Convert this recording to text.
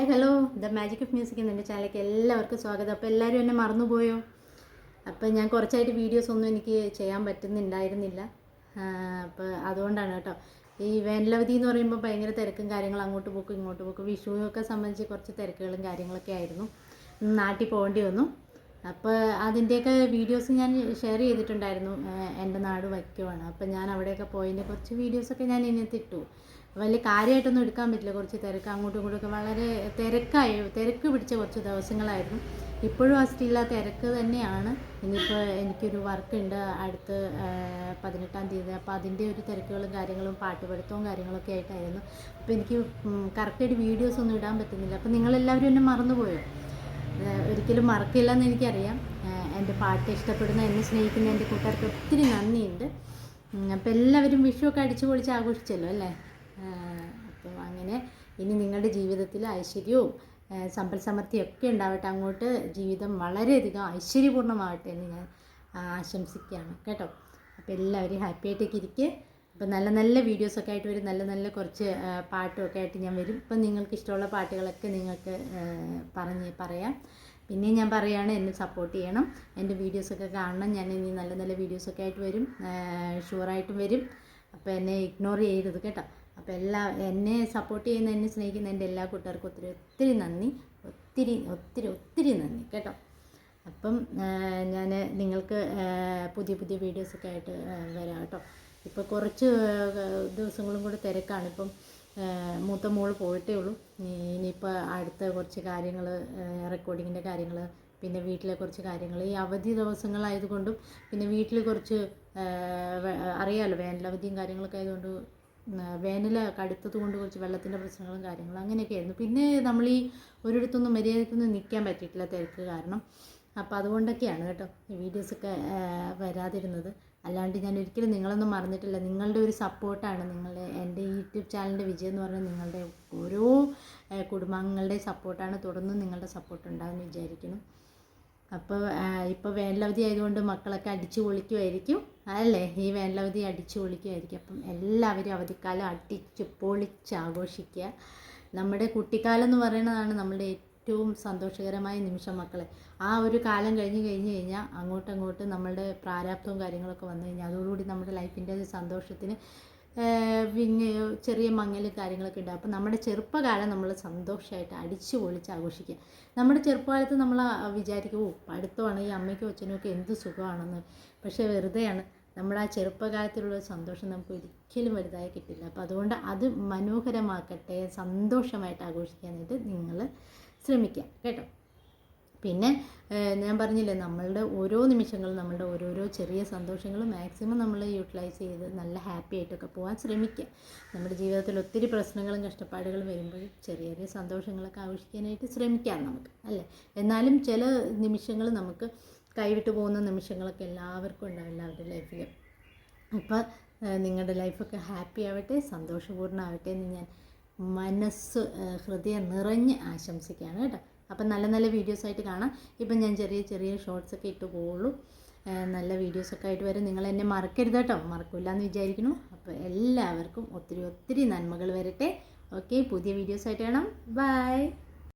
Hi hello. The magic of music എന്നെ ചാനലിലേക്ക് എല്ലാവർക്കും സ്വാഗതം. അപ്പോൾ എല്ലാവരും എന്നെ മറന്നുപോയോ? അപ്പോൾ ഞാൻ കുറച്ചായിട്ട് വീഡിയോസ് ഒന്നും എനിക്ക് ചെയ്യാൻ പറ്റുന്നുണ്ടായിരുന്നില്ല. അപ്പോൾ അതുകൊണ്ടാണ് കേട്ടോ. ഈ വേനലവധി എന്ന് പറയുമ്പോൾ ഭയങ്കര തിരക്കും കാര്യങ്ങളും അങ്ങോട്ട് പോക്കും ഇങ്ങോട്ട് പോക്കും. വിഷുവൊക്കെ സംബന്ധിച്ച് കുറച്ച് തിരക്കുകളും കാര്യങ്ങളൊക്കെ ആയിരുന്നു. നാട്ടിൽ പോകേണ്ടി വന്നു. അപ്പോൾ അതിന്റെയൊക്കെ വീഡിയോസ് ഞാൻ ഷെയർ ചെയ്തിട്ടുണ്ടായിരുന്നു എന്റെ നാട് വയ്ക്കുവാണ് അപ്പോൾ ഞാൻ അവിടെയൊക്കെ പോയതിന്റെ കുറച്ച് വീഡിയോസൊക്കെ ഞാൻ ഇന്നത്തെ ഇട്ടു വലിയ കാര്യമായിട്ടൊന്നും എടുക്കാൻ പറ്റില്ല. കുറച്ച് തിരക്ക് അങ്ങോട്ടും ഇങ്ങോട്ടും വളരെ തിരക്കായി തിരക്ക് പിടിച്ച കുറച്ച് ദിവസങ്ങളായിരുന്നു. ഇപ്പോഴും ആ സ്റ്റിൽ ആ തിരക്ക് തന്നെയാണ്. ഇനിയിപ്പോൾ എനിക്കൊരു വർക്ക് ഉണ്ട്. അടുത്ത് പതിനെട്ടാം തീയതി. അപ്പോൾ അതിന്റെ ഒരു തിരക്കുകളും കാര്യങ്ങളും പാട്ടുപഠിത്തവും കാര്യങ്ങളൊക്കെ ആയിട്ടായിരുന്നു. അപ്പോൾ എനിക്ക് കറക്റ്റായിട്ട് വീഡിയോസ് ഒന്നും ഇടാൻ പറ്റുന്നില്ല. അപ്പോൾ നിങ്ങളെല്ലാവരും എന്നെ മറന്നുപോയോ? ഒരിക്കലും മറക്കില്ല എന്ന് എനിക്കറിയാം എന്റെ പാട്ട് ഇഷ്ടപ്പെടുന്ന എന്നെ സ്നേഹിക്കുന്ന എന്റെ കൂട്ടുകാർക്ക് ഒത്തിരി നന്ദിയുണ്ട്. അപ്പോൾ എല്ലാവരും വിഷുവൊക്കെ അടിച്ചു പൊളിച്ച് ആഘോഷിച്ചല്ലോ അല്ലേ? അപ്പം അങ്ങനെ ഇനി നിങ്ങളുടെ ജീവിതത്തിൽ ഐശ്വര്യവും സമ്പൽ സമൃദ്ധിയൊക്കെ ഉണ്ടാവട്ടെ. അങ്ങോട്ട് ജീവിതം വളരെയധികം ഐശ്വര്യപൂർണമാവട്ടെ എന്ന് ഞാൻ ആശംസിക്കുകയാണ്. കേട്ടോ? അപ്പോൾ എല്ലാവരും ഹാപ്പി ആയിട്ടൊക്കെ ഇരിക്കുക അപ്പോൾ നല്ല നല്ല വീഡിയോസൊക്കെ ആയിട്ട് വരും. നല്ല നല്ല കുറച്ച് പാട്ടുമൊക്കെ ആയിട്ട് ഞാൻ വരും. ഇപ്പം നിങ്ങൾക്ക് ഇഷ്ടമുള്ള പാട്ടുകളൊക്കെ നിങ്ങൾക്ക് പറഞ്ഞ് പറയാം. പിന്നെ ഞാൻ പറയുകയാണ് എന്നെ സപ്പോർട്ട് ചെയ്യണം. എന്റെ വീഡിയോസൊക്കെ കാണണം. ഞാൻ ഇനി നല്ല നല്ല വീഡിയോസൊക്കെ ആയിട്ട് വരും. ഷുവറായിട്ടും വരും. അപ്പോൾ എന്നെ ഇഗ്നോർ ചെയ്യരുത് കേട്ടോ. അപ്പോൾ എല്ലാ എന്നെ സപ്പോർട്ട് ചെയ്യുന്ന എന്നെ സ്നേഹിക്കുന്ന എന്റെ എല്ലാ കൂട്ടുകാർക്കും ഒത്തിരി ഒത്തിരി നന്ദി. ഒത്തിരി ഒത്തിരി ഒത്തിരി നന്ദി കേട്ടോ. അപ്പം ഞാൻ നിങ്ങൾക്ക് പുതിയ പുതിയ വീഡിയോസൊക്കെ ആയിട്ട് വരാം കേട്ടോ. ഇപ്പോൾ കുറച്ച് ദിവസങ്ങളും കൂടെ തിരക്കാണ്. ഇപ്പം മൂത്ത മോൾ പോയിട്ടേ ഉള്ളൂ. ഇനി- ഇനിയിപ്പോൾ അടുത്ത കുറച്ച് കാര്യങ്ങൾ റെക്കോർഡിങ്ങിന്റെ കാര്യങ്ങൾ പിന്നെ വീട്ടിലെ കുറച്ച് കാര്യങ്ങൾ ഈ അവധി ദിവസങ്ങളായതുകൊണ്ടും പിന്നെ വീട്ടിൽ കുറച്ച് അറിയാമല്ലോ വേനലവധിയും കാര്യങ്ങളൊക്കെ ആയതുകൊണ്ട് വേനൽ കടുത്തത് കൊണ്ട് കുറച്ച് വെള്ളത്തിന്റെ പ്രശ്നങ്ങളും കാര്യങ്ങളും അങ്ങനെയൊക്കെ ആയിരുന്നു. പിന്നെ നമ്മൾ ഈ ഒരിടത്തൊന്നും മര്യാദക്കൊന്നും നിൽക്കാൻ പറ്റിയിട്ടില്ല തിരക്ക് കാരണം. അപ്പോൾ അതുകൊണ്ടൊക്കെയാണ് കേട്ടോ ഈ വീഡിയോസൊക്കെ വരാതിരുന്നത്. അല്ലാണ്ട് ഞാൻ ഒരിക്കലും നിങ്ങളൊന്നും മറന്നിട്ടില്ല. നിങ്ങളുടെ ഒരു സപ്പോർട്ടാണ് നിങ്ങളുടെ എന്റെ യൂട്യൂബ് ചാനലിന്റെ വിജയം എന്ന് പറഞ്ഞാൽ നിങ്ങളുടെ ഓരോ കുടുംബാംഗങ്ങളുടെ സപ്പോർട്ടാണ്. തുടർന്നും നിങ്ങളുടെ സപ്പോർട്ട് ഉണ്ടാകുമെന്ന് വിചാരിക്കുന്നു. അപ്പോൾ ഇപ്പോൾ വേനലവധി ആയതുകൊണ്ട് മക്കളൊക്കെ അടിച്ചു പൊളിക്കുമായിരിക്കും അല്ലേ? ഈ വേനലവധി അടിച്ചു പൊളിക്കുമായിരിക്കും അപ്പം എല്ലാവരും അവധിക്കാലം അടിച്ച് പൊളിച്ച് ആഘോഷിക്കുക നമ്മുടെ കുട്ടിക്കാലം എന്ന് പറയുന്നതാണ് നമ്മുടെ ഏറ്റവും സന്തോഷകരമായ നിമിഷം മക്കളെ. ആ ഒരു കാലം കഴിഞ്ഞ് കഴിഞ്ഞ് കഴിഞ്ഞാൽ അങ്ങോട്ടങ്ങോട്ട് നമ്മളുടെ പ്രാരാബ്ദവും കാര്യങ്ങളൊക്കെ വന്നു കഴിഞ്ഞാൽ അതോടുകൂടി നമ്മുടെ ലൈഫിന്റെ ഒരു സന്തോഷത്തിന് പിന്നെ ചെറിയ മങ്ങൽ കാര്യങ്ങളൊക്കെ ഉണ്ട്. അപ്പോൾ നമ്മുടെ ചെറുപ്പകാലം നമ്മൾ സന്തോഷമായിട്ട് അടിച്ചു പൊളിച്ച് ആഘോഷിക്കുക. നമ്മുടെ ചെറുപ്പകാലത്ത് നമ്മൾ വിചാരിക്കും ഓ പഠിത്തമാണ് ഈ അമ്മയ്ക്കും അച്ഛനും ഒക്കെ എന്ത് സുഖമാണെന്ന്. പക്ഷേ വെറുതെയാണ്. നമ്മുടെ ആ ചെറുപ്പകാലത്തിലുള്ള സന്തോഷം നമുക്ക് ഒരിക്കലും വലുതായി കിട്ടില്ല. അപ്പോൾ അതുകൊണ്ട് അത് മനോഹരമാക്കട്ടെ സന്തോഷമായിട്ട് ആഘോഷിക്കാനായിട്ട് നിങ്ങൾ ശ്രമിക്കുക. കേട്ടോ? പിന്നെ ഞാൻ പറഞ്ഞില്ലേ നമ്മളുടെ ഓരോ നിമിഷങ്ങളും നമ്മളുടെ ഓരോരോ ചെറിയ സന്തോഷങ്ങളും മാക്സിമം നമ്മൾ യൂട്ടിലൈസ് ചെയ്ത് നല്ല ഹാപ്പി ആയിട്ടൊക്കെ പോകാൻ ശ്രമിക്കുക നമ്മുടെ ജീവിതത്തിൽ ഒത്തിരി പ്രശ്നങ്ങളും കഷ്ടപ്പാടുകളും വരുമ്പോൾ ചെറിയ ചെറിയ സന്തോഷങ്ങളൊക്കെ ആവശ്യിക്കാനായിട്ട് ശ്രമിക്കാം നമുക്ക് അല്ലേ? എന്നാലും ചില നിമിഷങ്ങൾ നമുക്ക് കൈവിട്ട് പോകുന്ന നിമിഷങ്ങളൊക്കെ എല്ലാവർക്കും ഉണ്ടാവും എല്ലാവരുടെ ലൈഫിൽ അപ്പോൾ നിങ്ങളുടെ ലൈഫൊക്കെ ഹാപ്പി ആവട്ടെ സന്തോഷപൂർണമാവട്ടെ എന്ന് ഞാൻ മനസ്സ് ഹൃദയം നിറഞ്ഞ് ആശംസിക്കുകയാണ് കേട്ടോ. അപ്പം നല്ല നല്ല വീഡിയോസ് ആയിട്ട് കാണാം. ഇപ്പം ഞാൻ ചെറിയ ചെറിയ ഷോർട്സ് ഒക്കെ ഇട്ട് പോകുള്ളൂ നല്ല വീഡിയോസൊക്കെ ആയിട്ട് വരും. നിങ്ങൾ എന്നെ മറക്കരുത് കേട്ടോ. മറക്കില്ല എന്ന് വിചാരിക്കുന്നു. അപ്പോൾ എല്ലാവർക്കും ഒത്തിരി ഒത്തിരി നന്മകൾ വരട്ടെ. ഓക്കെ പുതിയ വീഡിയോസ് ആയിട്ട് കാണാം. ബൈ.